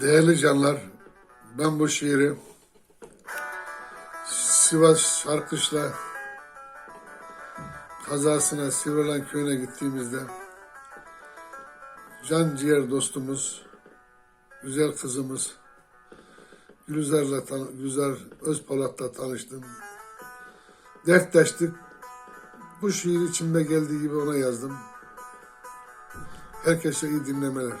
Değerli canlar, ben bu şiiri Sivas Şarkışla kazasına Sivrilan köyüne gittiğimizde can ciğer dostumuz, güzel kızımız Gülizar'la tan Gülizar Özpolat'la tanıştım. Dertleştik. Bu şiir içimde geldiği gibi ona yazdım. Herkese iyi dinlemeler.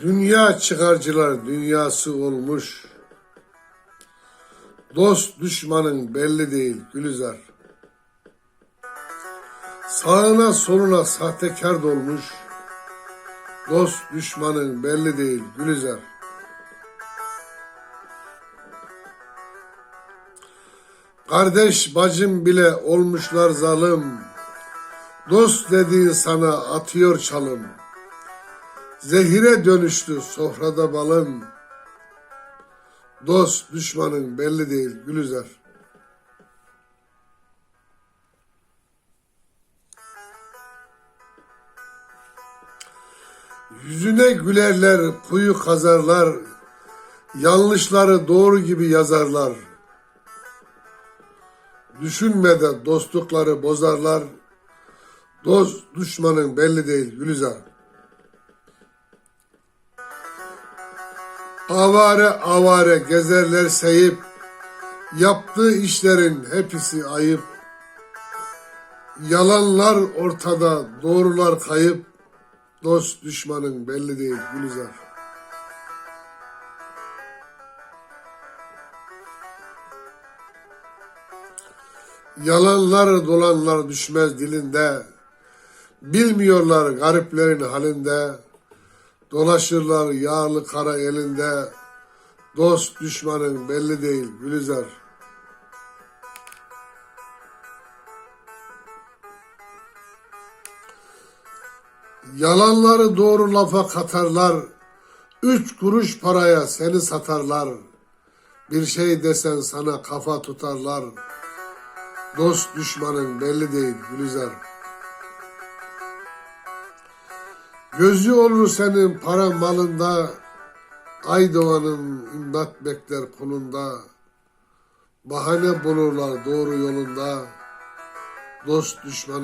Dünya çıkarcılar dünyası olmuş. Dost düşmanın belli değil Gülizar. Sağına soluna sahtekar dolmuş. Dost düşmanın belli değil Gülizar. Kardeş bacım bile olmuşlar zalim. Dost dediğin sana atıyor çalım. Zehire dönüştü sofrada balın. Dost düşmanın belli değil Gülüzer. Yüzüne gülerler, kuyu kazarlar. Yanlışları doğru gibi yazarlar. Düşünmeden dostlukları bozarlar. Dost düşmanın belli değil Gülizar. Avare avare gezerler seyip, yaptığı işlerin hepsi ayıp. Yalanlar ortada, doğrular kayıp, dost düşmanın belli değil Gülizar. Yalanlar dolanlar düşmez dilinde, bilmiyorlar gariplerin halinde, Dolaşırlar yağlı kara elinde, dost düşmanın belli değil Gülizar. Yalanları doğru lafa katarlar, üç kuruş paraya seni satarlar. Bir şey desen sana kafa tutarlar, dost düşmanın belli değil Gülizar. Gözü olur senin para malında, Aydoğan'ın imdat bekler kulunda. Bahane bulurlar doğru yolunda, dost düşmanı